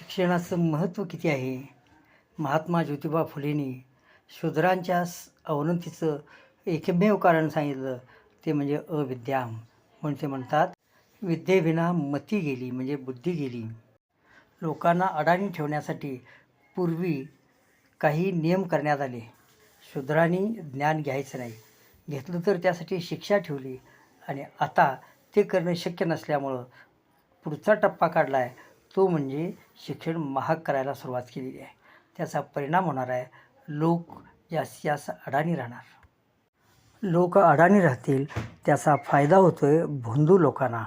शिक्षणाचं महत्त्व किती आहे? महात्मा ज्योतिबा फुलेंनी शूद्रांच्या स- अवनतीचं एकमेव कारण सांगितलं. ते म्हणजे अविद्या म्हणून ते म्हणतात विद्येविना मती गेली म्हणजे बुद्धी गेली. लोकांना अडाणी ठेवण्यासाठी पूर्वी काही नियम करण्यात आले. शूद्रांनी ज्ञान घ्यायचं नाही. घेतलं तर त्यासाठी शिक्षा ठेवली. आणि आता ते करणं शक्य नसल्यामुळं पुढचा टप्पा काढला आहे तो म्हणजे शिक्षण महाग करायला सुरुवात केलेली आहे. त्याचा परिणाम होणार आहे. लोक जास्तीत जास्त अडाणी राहणार. लोक अडाणी राहतील त्याचा फायदा होतो आहे भोंदू लोकांना.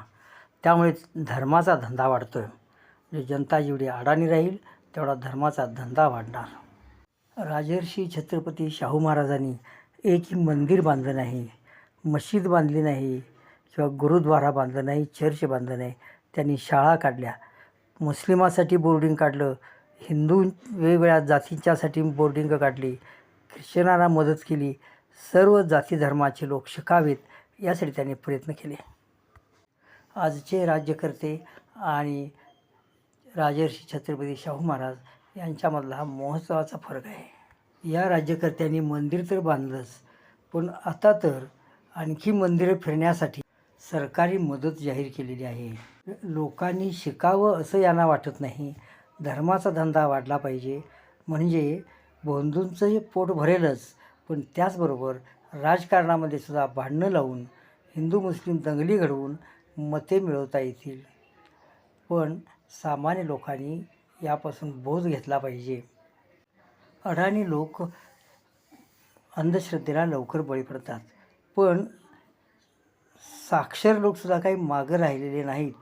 त्यामुळे धर्माचा धंदा वाढतो आहे म्हणजे जनता जेवढी अडाणी राहील तेवढा धर्माचा धंदा वाढणार. राजर्षी छत्रपती शाहू महाराजांनी एक मंदिर बांधलं नाही मशीद बांधली नाही किंवा गुरुद्वारा बांधलं नाही चर्च बांधलं नाही त्यांनी शाळा काढल्या. मुस्लिमासाठी बोर्डिंग काढलं. हिंदू वेगवेगळ्या जातींच्यासाठी बोर्डिंग काढली. ख्रिश्चनांना मदत केली. सर्व जाती धर्माचे लोक शिकावेत यासाठी त्यांनी प्रयत्न केले. आजचे राज्यकर्ते आणि राजर्षी छत्रपती शाहू महाराज यांच्यामधला हा महोत्सवाचा फरक आहे. या राज्यकर्त्यांनी मंदिर तर बांधलंच पण आता तर आणखी मंदिरं फिरण्यासाठी सरकारी मदत जाहीर केलेली आहे. लोकांनी शिकावं असं यांना वाटत नाही. धर्माचा धंदा वाढला पाहिजे. म्हणजे बंधूंचंही पोट भरेलच. पण त्याचबरोबर राजकारणामध्ये सुद्धा भांडणं लावून हिंदू मुस्लिम दंगली घडवून मते मिळवता येतील. पण सामान्य लोकांनी यापासून बोध घेतला पाहिजे. अडाणी लोक अंधश्रद्धेला लवकर बळी पडतात. पण साक्षर लोकसुद्धा काही मागं राहिलेले नाहीत.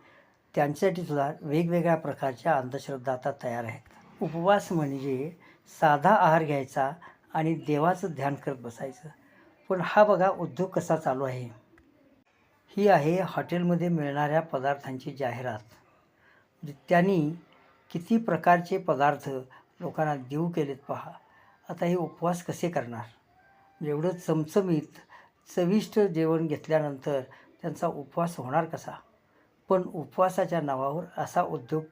त्यांच्यासाठी सुद्धा वेगवेगळ्या प्रकारच्या अंधश्रद्धा आता तयार आहेत. उपवास म्हणजे साधा आहार घ्यायचा आणि देवाचं ध्यान करत बसायचं. पण हा बघा उद्योग कसा चालू आहे? ही आहे हॉटेलमध्ये मिळणाऱ्या पदार्थांची जाहिरात. त्यांनी किती प्रकारचे पदार्थ लोकांना देऊ केलेत पहा. आता हे उपवास कसे करणार? एवढं चमचमीत चविष्ट जेवण घेतल्यानंतर त्यांचा उपवास होणार कसा? पण उपवासाच्या नावावर असा उद्योग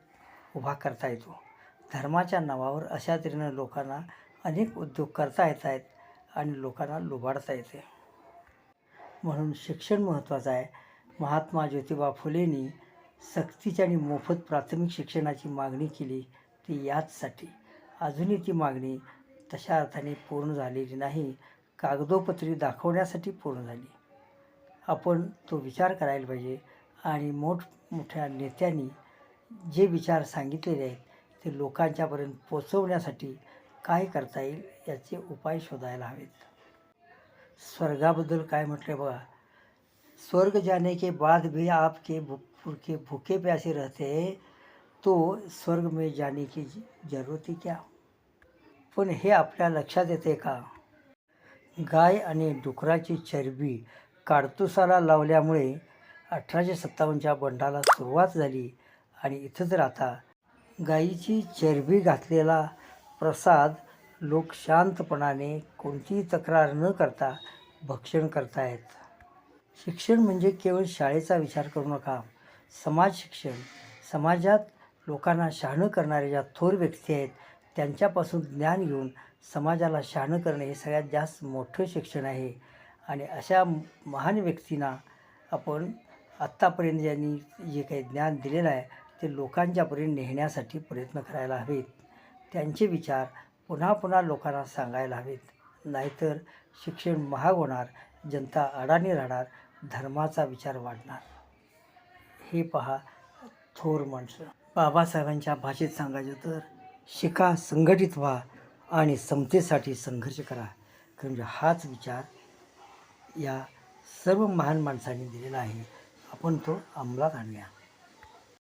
उभा करता येतो. धर्माच्या नावावर अशा तऱ्हेनं लोकांना अनेक उद्योग करता येत आहेत आणि लोकांना लुबाडता येते. म्हणून शिक्षण महत्त्वाचं आहे. महात्मा ज्योतिबा फुलेंनी सक्तीची आणि मोफत प्राथमिक शिक्षणाची मागणी केली ती याचसाठी. अजूनही ती मागणी तशा अर्थाने पूर्ण झालेली नाही. कागदोपत्री दाखवण्यासाठी पूर्ण झाली. आपण तो विचार करायला पाहिजे आणि मोठमोठ्या नेत्यांनी जे विचार सांगितलेले आहेत ते लोकांच्यापर्यंत पोचवण्यासाठी काय करता येईल याचे उपाय शोधायला हवेत. स्वर्गाबद्दल काय म्हटलं बघा. स्वर्ग जाने के बाद भी आपके भूखे भूखे प्यासे रहते तो स्वर्ग में जाने की जरूरत ही क्या? पण हे आपल्या लक्षात येते का? गाय आणि डुकराची चरबी काडतुसाला लावल्यामुळे अठराशे सत्तावन्नच्या बंडाला सुरुवात झाली आणि इथंच राहता. गायीची चरबी घातलेला प्रसाद लोक शांतपणाने कोणतीही तक्रार न करता भक्षण करतायत. शिक्षण म्हणजे केवळ शाळेचा विचार करू नका. समाज शिक्षण. समाजात लोकांना शहाणं करणाऱ्या ज्या थोर व्यक्ती आहेत त्यांच्यापासून ज्ञान घेऊन समाजाला शहाणं करणे हे सगळ्यात जास्त मोठं शिक्षण आहे. आणि अशा महान व्यक्तींना आपण आत्तापर्यंत ज्यांनी जे काही ज्ञान दिलेलं आहे ते लोकांच्यापर्यंत नेण्यासाठी प्रयत्न करायला हवेत. त्यांचे विचार पुन्हा पुन्हा लोकांना सांगायला हवेत. नाहीतर शिक्षण महाग होणार जनता अडाणी राहणार धर्माचा विचार वाढणार. हे पहा थोर माणसं. बाबासाहेबांच्या भाषेत सांगायचं तर शिका संघटित व्हा आणि समतेसाठी संघर्ष करा. कारण हाच विचार या सर्व महान माणसांनी दिलेला आहे. आपण तो अंमलात आणूया.